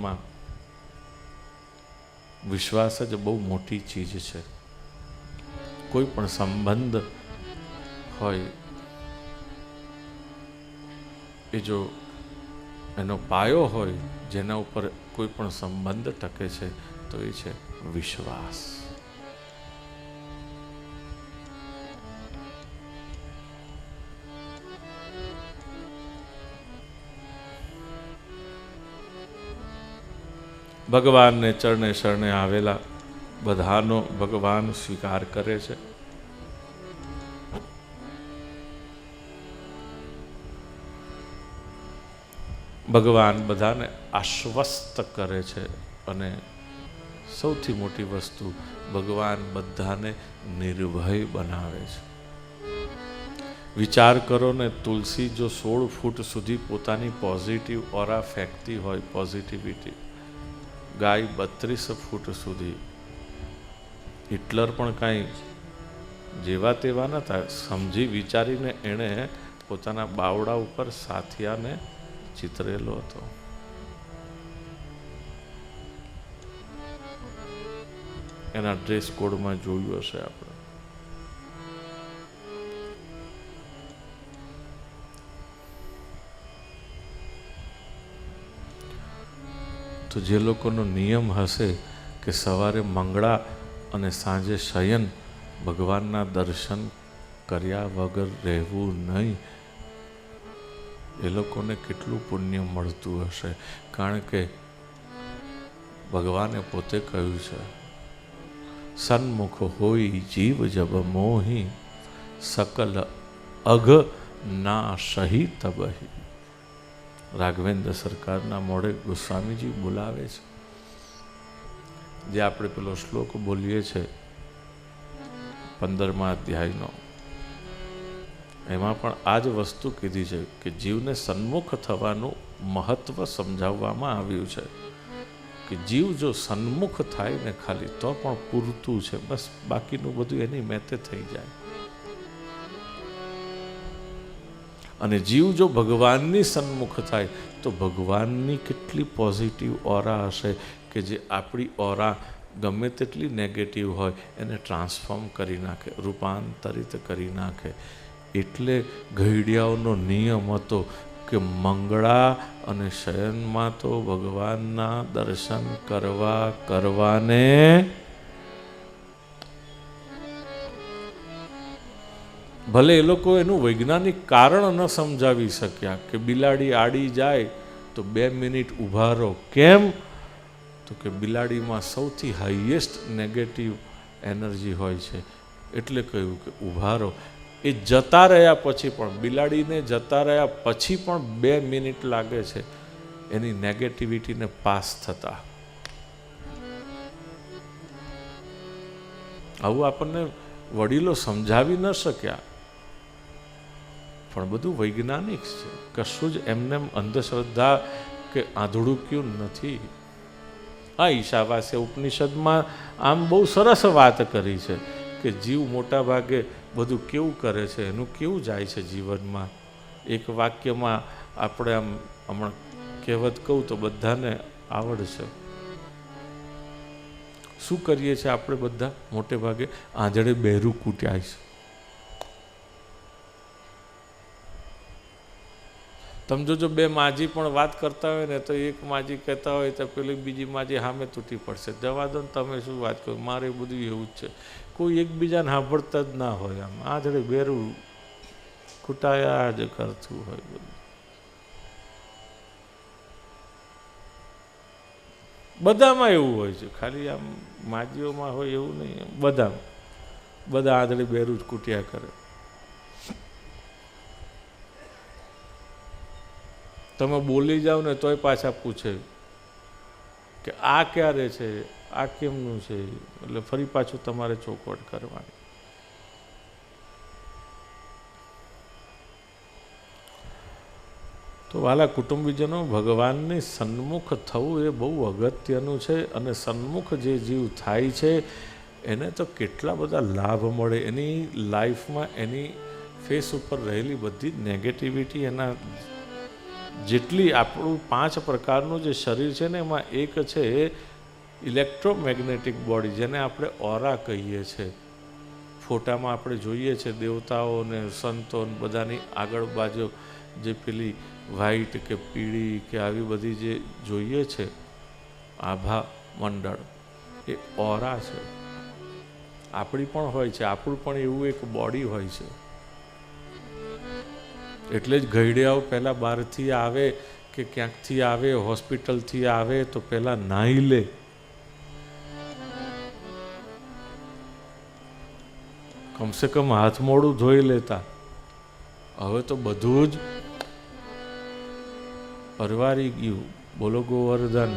જીવનમાં વિશ્વાસ જ બહુ મોટી ચીજ છે. કોઈ પણ સંબંધ હોય, એ જો એનો પાયો હોય, જેના ઉપર કોઈ પણ સંબંધ ટકે છે, તો એ છે વિશ્વાસ. ભગવાનને ચરણે શરણે આવેલા બધાનો ભગવાન સ્વીકાર કરે છે. ભગવાન બધાને આશ્વસ્ત કરે છે અને સૌથી મોટી વસ્તુ ભગવાન બધાને નિર્ભય બનાવે છે. વિચાર કરો ને તુલસી જો સોળ ફૂટ સુધી પોતાની પોઝિટિવ ઓરા ફેંકતી હોય પોઝિટિવિટી ગાય બત્રીસ ફૂટ સુધી હિટલર પણ કાંઈ જેવા તેવા નહોતા સમજી વિચારીને એણે પોતાના બાવડા ઉપર સાથિયાને ચિતરેલો હતો. એના ડ્રેસ કોડમાં જોયું હશે આપણે. તો જે લોકોનો નિયમ હશે કે સવારે મંગળા અને સાંજે શયન ભગવાનના દર્શન કર્યા વગર રહેવું નહીં. એ લોકોને કેટલું પુણ્ય મળતું હશે? કારણ કે ભગવાને પોતે કહ્યું છે, સન્મુખ હોય જીવ જબ મોહી, સકલ અઘ ના સહી તબહી રાઘવેન્દ્ર સરકારના મોડે ગોસ્વામીજી બોલાવે છે. જે આપણે પેલો શ્લોક બોલીએ છે, પંદરમા અધ્યાયનો. એમાં પણ આ જ વસ્તુ કીધી છે કે જીવને સન્મુખ થવાનું મહત્વ સમજાવવામાં આવ્યું છે કે જીવ જો સન્મુખ થાય ને ખાલી તો પણ પૂરતું છે. બસ બાકીનું બધું એની મેતે થઈ જાય. અને જીવ જો ભગવાનની સન્મુખ થાય, તો ભગવાનની કેટલી પોઝિટિવ ઓરા હશે કે જે આપણી ઓરા ગમે તેટલી નેગેટિવ હોય, એને ટ્રાન્સફોર્મ કરી નાખે, રૂપાંતરિત કરી નાખે. એટલે ઘડિયાઓનો નિયમ હતો કે મંગળા અને શયનમાં તો ભગવાનના દર્શન કરવા કરવાને ભલે એ લોકો એનું વૈજ્ઞાનિક કારણ ન સમજાવી શક્યા કે બિલાડી આડી જાય તો બે મિનિટ ઊભા રહો. કેમ? તો કે બિલાડીમાં સૌથી હાઈએસ્ટ નેગેટિવ એનર્જી હોય છે. એટલે કહ્યું કે ઊભા રહો. એ જતા રહ્યા પછી પણ, બિલાડીને જતા રહ્યા પછી પણ બે મિનિટ લાગે છે. એની નેગેટિવિટીને પાસ થતા. આવું આપણને વડીલો સમજાવી ન શક્યા. પણ બધું વૈજ્ઞાનિક છે. કશું જ એમને અંધશ્રદ્ધા કે આંધળુક્યું નથી. આ ઈશાવાસે ઉપનિષદમાં આમ બહુ સરસ વાત કરી છે કે જીવ મોટા ભાગે બધું કેવું કરે છે, એનું કેવું જાય છે જીવનમાં? એક વાક્યમાં આપણે આમ હમણાં કહેવત કહું તો બધાને આવડશે. શું કરીએ છીએ આપણે બધા? મોટે ભાગે આંધળે બહેરું કૂટ્યા છે તમે જોજો, બે માજી પણ વાત કરતા હોય ને, તો એક માજી કહેતા હોય તો પેલી બીજી માજી સામે તૂટી પડશે. જવા દો ને, તમે શું વાત કરો? મારે બધું એવું જ છે. કોઈ એકબીજાને સાંભળતા જ ના હોય આમ. આ જડે બેરું કૂટાયા જ કરતું હોય બધું. બધામાં એવું હોય છે. ખાલી આમ માજીઓમાં હોય એવું નહીં. બધામાં. બધા આંધળી બેરું જ કૂટ્યા કરે. તમે બોલી જાઓ ને તોય પાછા પૂછે કે આ ક્યારે છે? આ કેમનું છે? એટલે ફરી પાછું તમારે ચોખવટ કરવાની. તો વાલા કુટુંબીજનો, ભગવાનની સન્મુખ થવું એ બહુ અગત્યનું છે અને સન્મુખ જે જીવ થાય છે, એને તો કેટલા બધા લાભ મળે? એની લાઈફમાં એની ફેસ ઉપર રહેલી બધી નેગેટિવિટી એના જેટલી આપણું પાંચ પ્રકારનું જે શરીર છે ને, એમાં એક છે ઇલેક્ટ્રોમેગ્નેટિક બોડી, જેને આપણે ઓરા કહીએ છીએ ફોટામાં આપણે જોઈએ છે દેવતાઓ સંતોને સંતો બધાની આગળ બાજુ જે પેલી વ્હાઈટ કે પીળી કે આવી બધી જે જોઈએ છે, આભા મંડળ, એ ઓરા છે. આપણી પણ હોય છે, આપણું પણ એવું એક બોડી હોય છે. એટલે જ ઘરડિયાઓ પહેલાં બહારથી આવે કે ક્યાંકથી આવે, હોસ્પિટલથી આવે, તો પહેલાં નાહી લે. કમસે કમ હાથ મોડું ધોઈ લેતા. હવે તો બધું જ પરવારી ગયું. બોલો ગોવર્ધન